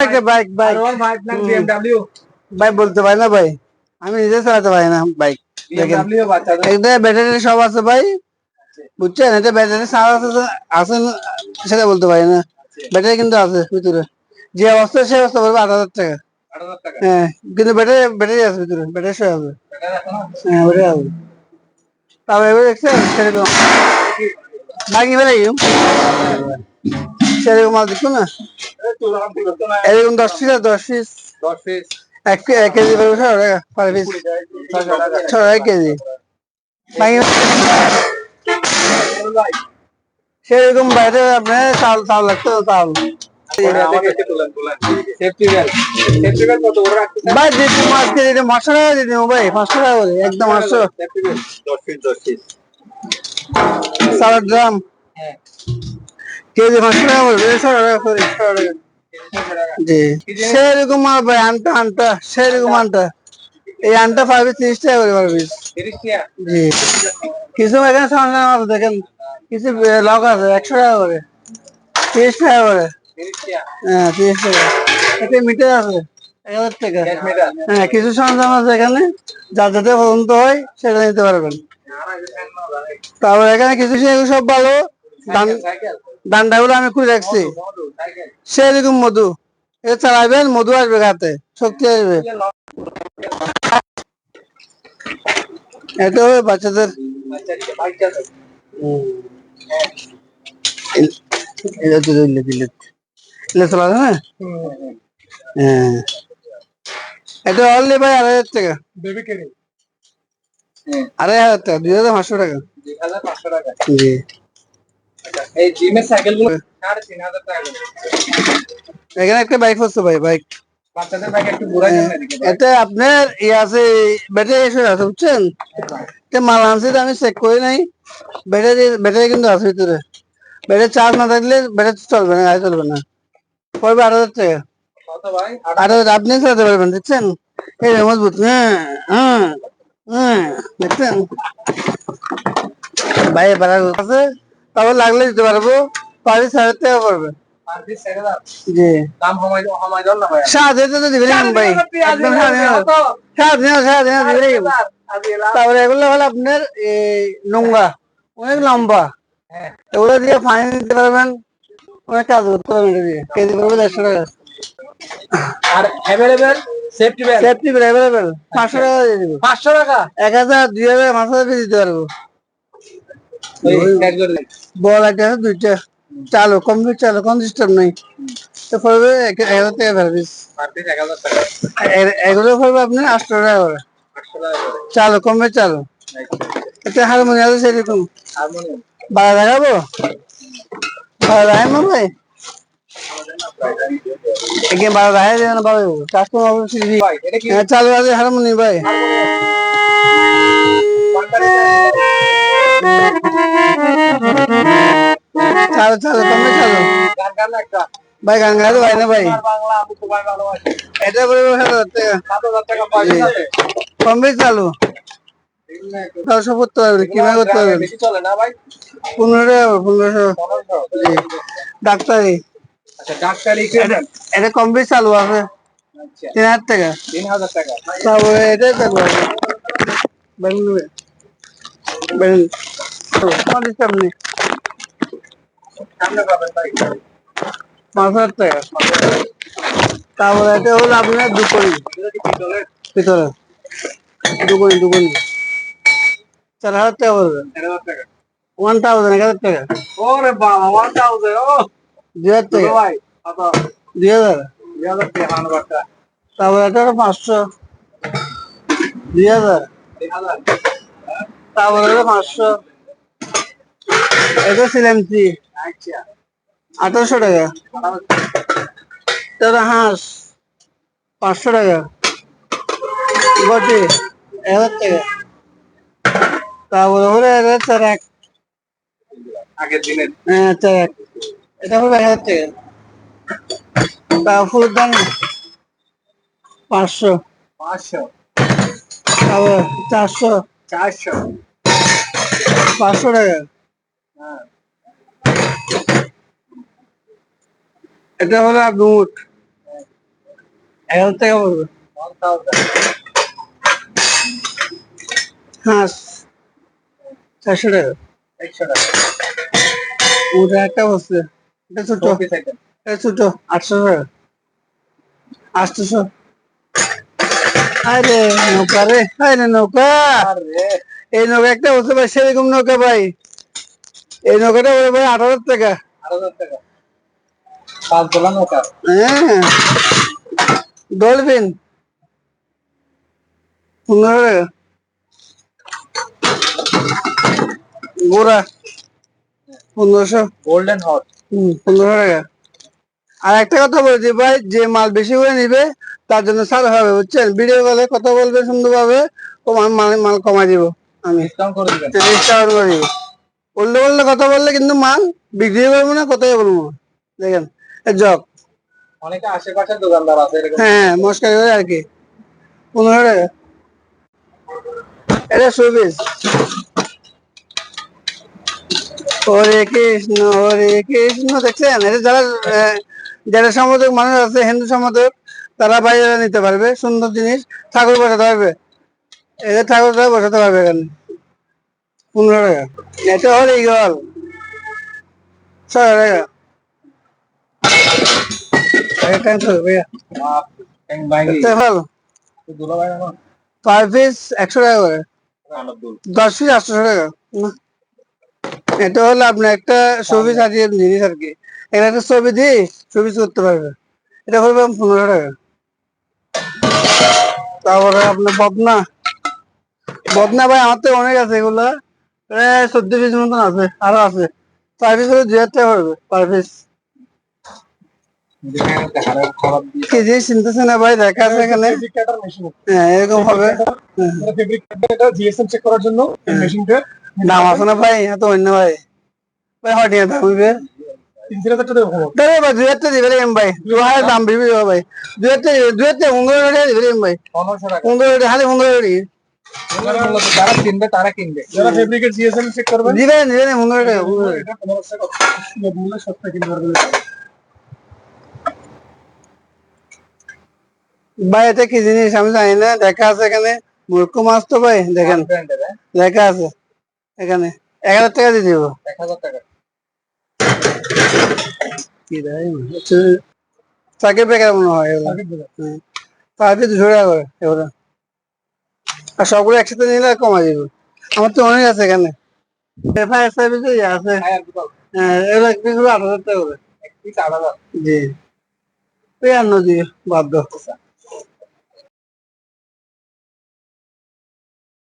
একটা bike bike আর five BMW bike বলতে পারি না ভাই। আমি নিজে চালাতে পারি না বাইক। এটা ব্যাটারি সব আছে ভাই। বুঝছেন? এটা ব্যাটারি সার আছে আছে সেটা বলতে পারি না। ব্যাটারি কিন্তু আছে ভিতরে। যে অবস্থা সে অবস্থা বলব আট হাজার টাকা। হ্যাঁ কিন্তু ব্যাটারি ব্যাটারি আছে ভিতরে। ব্যাটারি সহ আছে। হ্যাঁ ব্যাটারি আছে। তারপরে এবার দেখছেন? সেরকম বাকি বেড়ে গেম সেরকম মাল দেখো না? এরকম দশ পিস আর দশ পিস? দশ পিস এক কেজি পড়বে ছয় টাকা পার পিস। ছয়শো টাকা কেজি। সেরকম বাইরে আপনার চাল চাল লাগতো চাল। ভাই দিদি মাছ কেজি দিদি পাঁচশো টাকা দিয়ে দেবো ভাই পাঁচশো টাকা করে একদম পাঁচশো। সেফটি বেল্ট কেজি পাঁচশো টাকা জি। সেরকম ভাই আনটা আনটা সেরকম আনটা। এই আনটা পারবে তিরিশ টাকা করে পারবে। জি। কিছু এখানে আছে দেখেন কিছু লক আছে একশো টাকা করে। তিরিশ টাকা করে। হ্যাঁ তিরিশ টাকা। একটা মিটার আছে এক হাজার টাকা হ্যাঁ কিছু সরঞ্জাম আছে এখানে যা যাতে পর্যন্ত হয় সেটা নিতে পারবেন। তারপর এখানে কিছু সব ভালো। ডান সাইকেল ডান্ডাগুলো আমি খুলে রাখছি। সেরকম মধু। এটা চালাবেন মধু আসবে গাতে। শক্তি আসবে। এটা হবে বাচ্চাদের এটা হ্যাঁ। এটা অনলি ভাই আড়াই হাজার টাকা। আড়াই হাজার টাকা। দুই হাজার পাঁচশো টাকা। জি। এই জিমের সাইকেল সাড়ে তিন হাজার টাকা এখানে একটা বাইক হচ্ছে ভাই বাইক। এটা আপনার ইয়ে আছে ব্যাটারি এসে আছে বুঝছেন? মাল আনছে আমি চেক করি নাই। ব্যাটারি ব্যাটারি কিন্তু আছে ভিতরে। ব্যাটারি চার্জ না থাকলে ব্যাটারি চলবে না গাড়ি চলবে না। পড়বে আট হাজার টাকা। আট হাজার। আপনি চালাতে পারবেন দেখছেন? এই মজবুত হ্যাঁ হ্যাঁ হ্যাঁ দেখছেন? ভাই ভাড়া আছে। তারপর লাগলে দিতে পারব। টাকা পড়বে। পার পিস ষাট হাজার। জি। দাম কমাই কমাই দাও না ভাই। সাত হাজার তো দিবেন ভাই। একদম সাত হাজার সাত হাজার সাত হাজার দিবেন তারপরে এগুলো হলো আপনার এই নোংরা। অনেক লম্বা। হ্যাঁ। এগুলো দিয়ে পানি দিতে পারবেন। অনেক কাজ করতে পারবেন এটা দিয়ে। কেজি পড়বে দেড়শো টাকা। আর অ্যাভেলেবেল সেফটি সেফটি অ্যাভেলেবেল পাঁচশো টাকা দিয়ে দিব। পাঁচশো টাকা? এক হাজার দুই হাজার পাঁচ হাজার দিতে পারব ওই প্যাক করে দিন। বল একটা আছে দুইটা। চালো কমপ্লিট চালো কোন সিস্টেম নেই। তো পড়বে এক এক হাজার টাকা সার্ভিস এগুলো পড়বে আপনার আটশো টাকা করে। চালো কমবে চালো। একটা হারমোনিয়াম আছে সেরকম। হারমোনিয়াম বাড়া দেখাবো? বাড়া দেখাবো ভাই? একে বারো দেখা যায় না কাস্টমার ভাই এটা কি? চালু আছে হারমোনি ভাই। কমে চালু গান গান একটা ভাই, গান গাইতে ভাই না ভাই। এটা করে আছে কমবে চালু। তাও করতে পারবে কীভাবে করতে পারবে পনেরো টাকা পনেরোশো। ডাক্তারি আচ্ছা ডাক্তারি। ইকুইপমেন্ট এটা চালু আছে। তিন হাজার টাকা। তিন হাজার টাকা এটাই চালু আছে নেই সামনে হাজার। টাকা তারপরে এটা হলো আপনার পিতলের ভিতরে দুকড়ি দুকড়ি চার হাজার টাকা পড়বে টাকা ওয়ান থাউজেন্ড এক হাজার টাকা ওরে বাবা ওয়ান থাউজেন্ড ও দুই হাজার। টাকা ভাই দুই হাজার দুই হাজার টাকা তারপরে এটা পাঁচশো দুই হাজার তিন হাজার। তারপরে হলো পাঁচশো। এটা সিলেমসি আঠারোশো টাকা। হাঁস। পাঁচশো টাকা। বটে এক হাজার টাকা। তারপরে হলো হ্যাঁ চারাক। এটা হলো এক হাজার টাকা। তারপর দাম পাঁচশো। পাঁচশো। তারপর চারশো। চারশো। পাঁচশো টাকা? হ্যাঁ। এটা হলো উট। এক হাজার টাকা পড়বে। হাঁস চারশো টাকা। একশো টাকা। ওটা একটা বসছে। এটা ছোট। এটা ছোট। আটশো টাকা। আটশোশো। আরে নৌকা রে। আরে নৌকা। এই নৌকা একটা বসে ভাই সেরকম নৌকা ভাই এই নৌকাটা বলে ভাই আট হাজার টাকা। আট হাজার টাকা। পাঁচ নৌকা। হ্যাঁ। ডলফিন। পনেরো টাকা। গোড়া পনেরোশো। Golden hot. হম পনেরো টাকা। আর একটা কথা বলছি ভাই যে মাল বেশি করে নিবে তার জন্য ছাড় হবে বুঝছেন? ভিডিও কলে কথা বলবে সুন্দরভাবে মাল মাল- কমাই দিব আমি। ডিসকাউন্ট করে দিব। উল্টো পাল্টা কথা বললে কিন্তু মাল বিক্রি করব না কথাই বলব দেখেন জগ। অনেকে আশেপাশের দোকানদার আছে হ্যাঁ মস্কারি করে আর কি। পনেরো টাকা এটা চব্বিশ হরে কৃষ্ণ হরে কৃষ্ণ দেখছেন? এটা যারা যারা সমর্থক মানুষ আছে, হিন্দু সমর্থক তারা বাইরে নিতে পারবে, সুন্দর জিনিস, ঠাকুর বসাতে পারবে। এদের ঠাকুর বসাতে পারবে এখানে। পনেরো টাকা। এটা হল ইগল ছয় টাকা। পার পিস একশো টাকা করে। দশ পিস টাকা। এটা একটা ছবি সাজিয়ে জিনিস আর কি। একটা ছবি দিয়ে ছবি করতে পারবে। এটা হলো পনেরো টাকা। তারপরে আপনার বদনা। বদনা ভাই আমার তো অনেক আছে এগুলা। চোদ্দ পিস মতন আছে আরও আছে। পার পিস হলো দুই হাজার টাকা পড়বে পার পিস কেজি চিনতেছে না ভাই দেখা আছে এখানে। হ্যাঁ এরকম হবে। চেক করার জন্য দাম আছে না ভাই এত অন্য ভাই। ভাই হটিয়ে দাম হইবে। তিন চার হাজার টাকা দেবো ভাই দুই হাজার দিবে এম ভাই। দু হাজার দাম বেশি ভাই। দুই হাজার দুই হাজার পনেরো টাকা দিবে এম ভাই। পনেরো টাকা। হাতে পনেরো টাকা এগুলো কিনবে তারা কিনবে। যারা ফেব্রিকের জিএসএম চেক করবেন। দিবেন দিবেন পনেরো টাকা পনেরো টাকা এটা পনেরোশো টাকা। সুলভ মূল্যে সস্তা কিনতে পারবেন। ভাই এটা কি জিনিস? আমি জানি না। দেখা আছে এখানে। মূর্খ মাছ তো ভাই দেখেন। হ্যাঁ। আছে। এখানে। এক হাজার টাকা দিয়ে দিব। এক হাজার টাকা। বেকার মনে হয় এগুলো। আগে দুশো টাকা করে এগুলো। আর সবগুলো একসাথে নিলে কমা দিব। আমার তো অনেক আছে এখানে। ফায়ার সার্ভিস আছে দুটো। হ্যাঁ এগুলো এক পিস আট হাজার টাকা করে। জি। ওই আর নদী বাধ্য